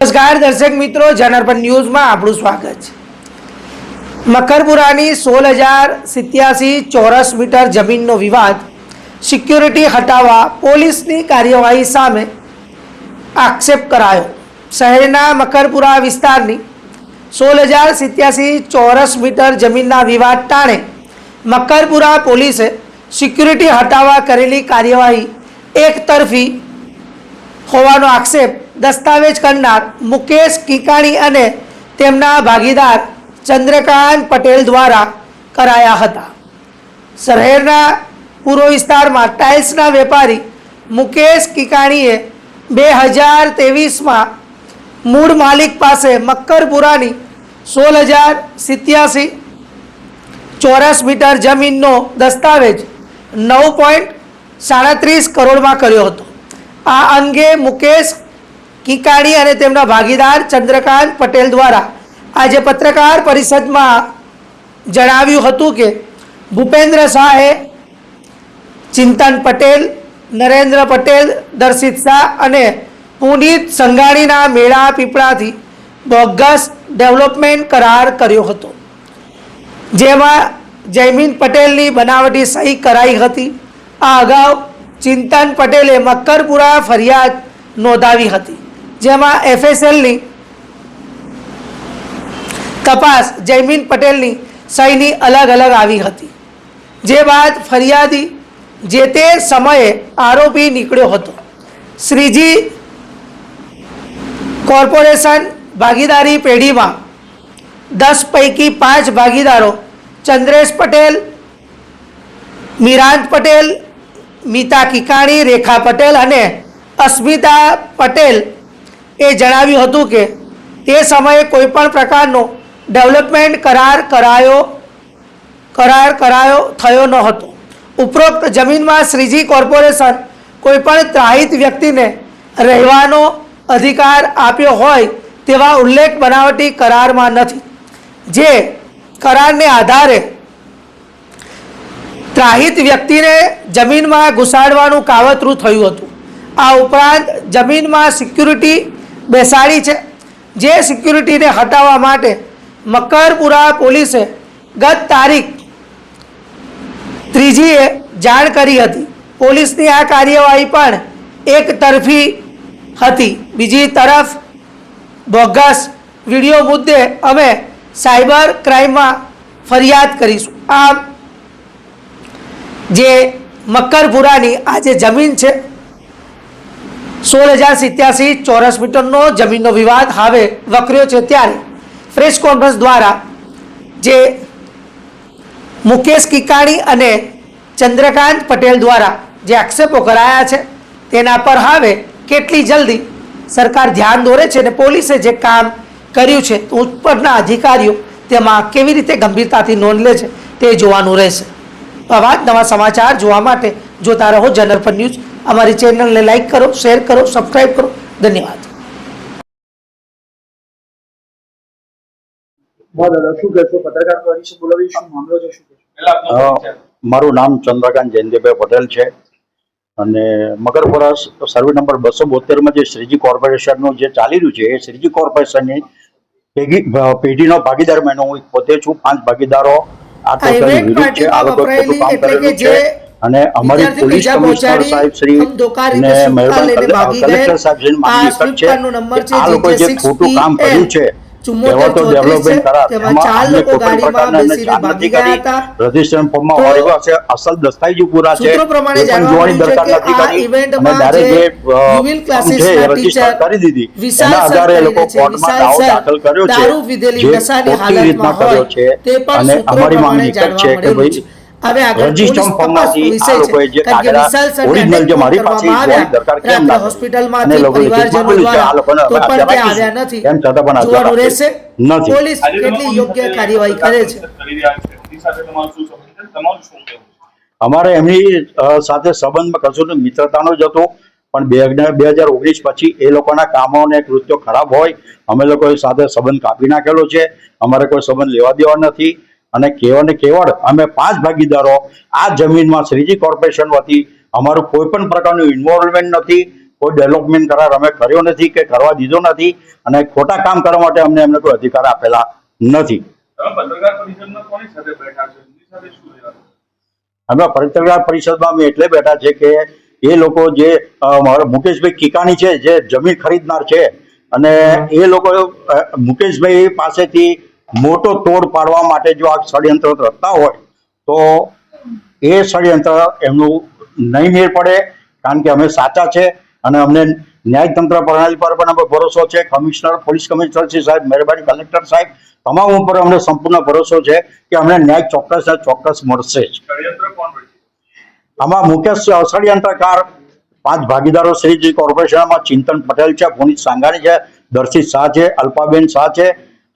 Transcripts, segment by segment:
નમસ્કાર દર્શક મિત્રો જનરપન ન્યૂઝમાં આપણું સ્વાગત છે. મકરપુરાની સોળ હજાર સિત્યાસી ચોરસ મીટર જમીનનો વિવાદ, સિક્યુરિટી હટાવવા પોલીસની કાર્યવાહી સામે આક્ષેપ કરાયો. શહેરના મકરપુરા વિસ્તારની સોળ હજાર સિત્યાસી ચોરસ મીટર જમીનના વિવાદ ટાણે મકરપુરા પોલીસે સિક્યુરિટી હટાવવા કરેલી કાર્યવાહી એકતરફી હોવાનો આક્ષેપ દસ્તાવેજ કરનાર મુકેશ કિકાણી અને તેમના ભાગીદાર ચંદ્રકાંત પટેલ દ્વારા કરાયા હતા. શહેરના પૂર્વ વિસ્તારમાં ટાઇલ્સના વેપારી મુકેશ કિકાણીએ બે હજાર ત્રેવીસમાં મૂળ માલિક પાસે મક્કરપુરાની સોળ હજાર સિત્યાસી ચોરસ મીટર જમીનનો દસ્તાવેજ નવ પોઈન્ટ સાડત્રીસ કરોડમાં કર્યો હતો. આ અંગે મુકેશ કિકાણી અને તેમના ભાગીદાર ચંદ્રકાંત પટેલ દ્વારા આજે પત્રકાર પરિષદમાં જણાવ્યું હતું કે ભૂપેન્દ્ર શાહે ચિંતન પટેલ, નરેન્દ્ર પટેલ, દર્શિત શાહ અને પુનિત સંઘાણીના મેળા પીપળાથી બોગસ ડેવલપમેન્ટ કરાર કર્યો હતો. જેમાં જયમીન પટેલની બનાવટી સહી કરાઈ હતી. આ અગાઉ ચિંતન પટેલે મક્કરપુરા ફરિયાદ નોંધાવી હતી. જેમાં એફએસએલની તપાસ જયમીન પટેલની સહીની અલગ અલગ આવી હતી. જે બાદ ફરિયાદી જે તે સમયે આરોપી નીકળ્યો હતો. શ્રીજી કોર્પોરેશન ભાગીદારી પેઢીમાં દસ પૈકી પાંચ ભાગીદારો ચંદ્રેશ પટેલ, મિરાંત પટેલ, મીતા કિકાણી, રેખા પટેલ અને અસ્મિતા પટેલ એ જણાવ્યું હતું કે તે સમયે કોઈપણ પ્રકારનો ડેવલપમેન્ટ કરાર કરાયો કરાર કરાયો થયો ન હતો. ઉપરોક્ત જમીનમાં શ્રીજી કોર્પોરેશન કોઈપણ ત્રાહિત વ્યક્તિને રહેવાનો અધિકાર આપ્યો હોય તેવા ઉલ્લેખ બનાવટી કરારમાં નથી. જે કરારને આધારે ત્રાહિત વ્યક્તિને જમીનમાં ઘુસાડવાનું કાવતરું થયું હતું. આ ઉપરાંત જમીનમાં સિક્યુરિટી બેસાડી છે. જે સિક્યુરિટીને હટાવવા માટે મકરપુરા પોલીસે ગત તારીખ ત્રીજીએ જાણ કરી હતી. પોલીસની આ કાર્યવાહી પણ એક તરફી હતી. બીજી તરફ બોગસ વીડિયો મુદ્દે અમે સાયબર ક્રાઇમમાં ફરિયાદ કરીશું. આમ જે મક્કરપુરાની આ જે જમીન છે સોળ હજાર સિત્યાસી ચોરસ મીટરનો જમીનનો વિવાદ હવે વકર્યો છે ત્યારે પ્રેસ કોન્ફરન્સ દ્વારા જે મુકેશ કિકાણી અને ચંદ્રકાંત પટેલ દ્વારા જે આક્ષેપો કરાયા છે, તેના પર હવે કેટલી જલ્દી સરકાર ધ્યાન દોરે છે અને પોલીસે જે કામ કર્યું છે ઉપરના અધિકારીઓ તેમાં કેવી રીતે ગંભીરતાથી નોંધ લે છે, તે જોવાનું રહેશે. આવા નવા સમાચાર જોવા માટે જોતા રહો જનરપન ન્યૂઝ અમારી ચેનલને લાઈક કરો શેર કરો સબસ્ક્રાઈબ કરો. ધન્યવાદ. મારું નામ ચંદ્રકાંત જયંતિભાઈ પટેલ છે અને મગરપુરા સર્વે નંબર બસો બોતેરમાં જે શ્રીજી કોર્પોરેશનનું જે ચાલી રહ્યું છે એ શ્રીજી કોર્પોરેશનની પેઢી પેઢીનો ભાગીદાર મેનો હું પોતે છું પાંચ ભાગીદારો આ વિરુદ્ધ છે આ લોકો કામ વપરાયેલી એટલે કે કરેલું છે. જે અને અમારી પોલીસ કમિશનર સાહેબ શ્રી સુપા મહેરબાન કલેક્ટર સાહેબ શ્રી માની માનનીય છે કે આ લોકો જે ખોટું કામ કર્યું છે ચુમ્મોતેર તો ડેવલપમેન્ટ કરાર. એમાં ચાર કોઈ પ્રકારના બેસીને જાણ નથી કરી રજીસ્ટ્રેશન ફોર્મમાં તો અમારી અસલ દસ્તાવેજો પૂરા છે. એ પણ જોવાની દરકાર નથી કરી. અને direct જે જે, અ, યુવિલ ક્લાસીસના છે, register કરી દીધી. એના આધારે એ લોકો કોર્ટમાં દાવો દાખલ કર્યો છે. જે ખોટી રીતના કર્યો છે અને અમારી માંગણી એક છે કે છે. હવે આગળ પોલીસ ફોર્મમાંથી તપાસનો વિષય આ લોકોએ છે કારણ કે વિશાલ સરને જે મારી પાસે જોવાની દરકાર કેમ રાત્રે ના કરી? હોસ્પિટલમાંથી પરિવારજનો લેખિતમાં બોલ્યું છે, આ લોકોને દ્વારા તો પણ અત્યારે આવ્યા નથી. એમ છતાં પણ જોવાનું રહેશે. નથી. પોલીસ કેટલી યોગ્ય કાર્યવાહી કરે છે? કરી રહ્યા છે? એની સાથે તમારું શું સંબંધ છે? તમારું શું કહેવું છે? અમારે એમની સાથે સંબંધમાં કશું નહીં, મિત્રતાનો જ હતો. પણ બે હજાર બે હજાર ઓગણીસ પછી એ લોકોના કામો અને કૃત્યો ખરાબ હોય. અમે લોકોએ સાથે સંબંધ કાપી નાખેલો છે. અમારે કોઈ સંબંધ લેવા દેવા નથી. અને કેવળ ને કેવળ અમે પાંચ ભાગીદારો આ જમીનમાં શ્રીજી કોર્પોરેશન વતી અમારું કોઈ પણ પ્રકારનું ઇન્વોલ્વમેન્ટ નથી કોઈ ડેવલપમેન્ટ કરાર અમે કર્યો નથી કે કરવા દીધો નથી અને ખોટા કામ કરવા માટે અમને એમને કોઈ અધિકાર આપેલા નથી. અમે પત્રકાર પરિષદમાં અમે એટલે બેઠા છે કે એ લોકો જે મુકેશભાઈ કિકાણી છે જે જમીન ખરીદનાર છે અને એ લોકો મુકેશભાઈ પાસેથી મોટો તોડ પાડવા માટે જો આ ષડયંત્ર રચતા હોય તો એ ષડયંત્ર એમનું નહીં મેળ પડે કારણ કે અમે સાચા છે અને અમને ન્યાયતંત્ર પ્રણાલી પર પણ અમે ભરોસો છે. કમિશનર પોલીસ કમિશનર શ્રી સાહેબ મહેરબાની કલેક્ટર સાહેબ તમામ ઉપર અમને સંપૂર્ણ ભરોસો છે કે અમને ન્યાય ચોક્કસ ચોક્કસ મળશે. આમાં મુખ્ય ષડયંત્રકાર પાંચ ભાગીદારો શ્રીજી કોર્પોરેશનમાં ચિંતન પટેલ છે પુનિત સાંગાણી છે દર્શિત શાહ છે અલ્પાબેન શાહ છે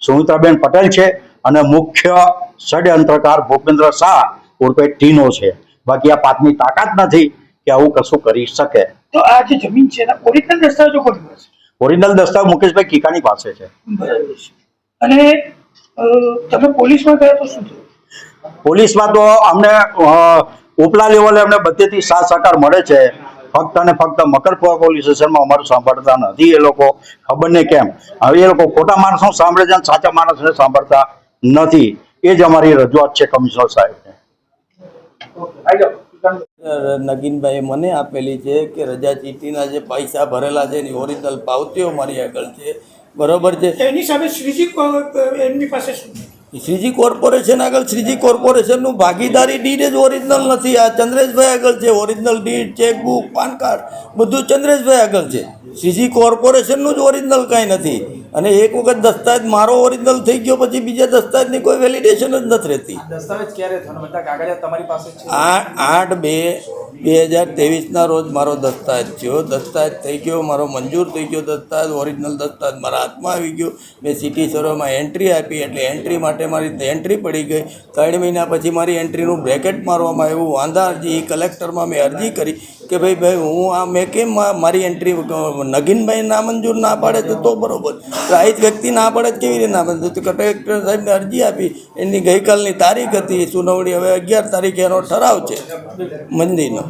સુમિત્રાબેન પટેલ છે અને મુખ્ય ષડયંત્રકાર ભૂપેન્દ્ર શાહ ઉર્ફે ટીનો છે. બાકી આ પાંચની તાકાત નથી કે આવું કશું કરી શકે. તો આ જે જમીન છે એના ઓરિજિનલ દસ્તાવેજો કોની પાસે ઓરિજિનલ દસ્તાવેજ મુકેશભાઈ કિકાની પાસે છે. અને તમે પોલીસમાં ગયા તો શું પોલીસમાં તો અમને ઉપલા લેવલે અમને બધેથી સાથ સહકાર મળે છે. ફક્ત અને ફક્ત મકરપુરા પોલીસ સ્ટેશનમાં અમારું સાંભળતા નથી એ લોકો. ખબર નહીં કેમ. હવે એ લોકો ખોટા માણસો સાંભળે છે અને સાચા માણસને સાંભળતા નથી. એ જ અમારી રજૂઆત છે કમિશનર સાહેબને. નગીનભાઈ નગીનભાઈએ મને આપેલી છે કે રજા ચીટીના જે પૈસા ભરેલા છે એની ઓરિજિનલ પાવતીઓ મારી આગળ છે. બરોબર છે? એની સામે શ્રીજી એમની પાસે શું? શ્રીજી કોર્પોરેશન આગળ શ્રીજી કોર્પોરેશનનું ભાગીદારી ડીડ જ ઓરિજિનલ નથી. આ ચંદ્રેશભાઈ આગળ છે. Original deed chequebook PAN card બધું ચંદ્રેશભાઈ આગળ છે. શ્રીજી કોર્પોરેશનનું જ ઓરિજિનલ કાંઈ નથી. અને એક વખત દસ્તાવેજ મારો ઓરિજિનલ થઈ ગયો પછી બીજા દસ્તાવેજની કોઈ વેલિડેશન જ નથી રહેતી. દસ્તાવેજ ક્યારે થયો તમારી પાસે આઠ આઠ બે બે હજાર ત્રેવીસના રોજ મારો દસ્તાવેજ થયો. દસ્તાવેજ થઈ ગયો મારો મંજૂર થઈ ગયો દસ્તાવેજ ઓરિજિનલ દસ્તાવેજ મારા હાથમાં આવી ગયો. મેં સિટી સર્વેમાં એન્ટ્રી આપી એટલે એન્ટ્રી માટે મારી એન્ટ્રી પડી ગઈ. ત્રણ મહિના પછી મારી એન્ટ્રીનું બ્રેકેટ મારવામાં આવ્યું. વાંધા અરજી કલેક્ટરમાં મેં અરજી કરી. કે ભાઈ ભાઈ હું આ મેં કેમ મારી એન્ટ્રી નગીનભાઈ ના મંજૂર ના પાડે તો તો બરોબર રાહિત વ્યક્તિ ના પાડે કેવી રીતે ના પાડે? તો કલેક્ટર સાહેબને અરજી આપી. એની ગઈકાલની તારીખ હતી સુનાવણી હવે અગિયાર તારીખે એનો ઠરાવ છે મંદિરનો.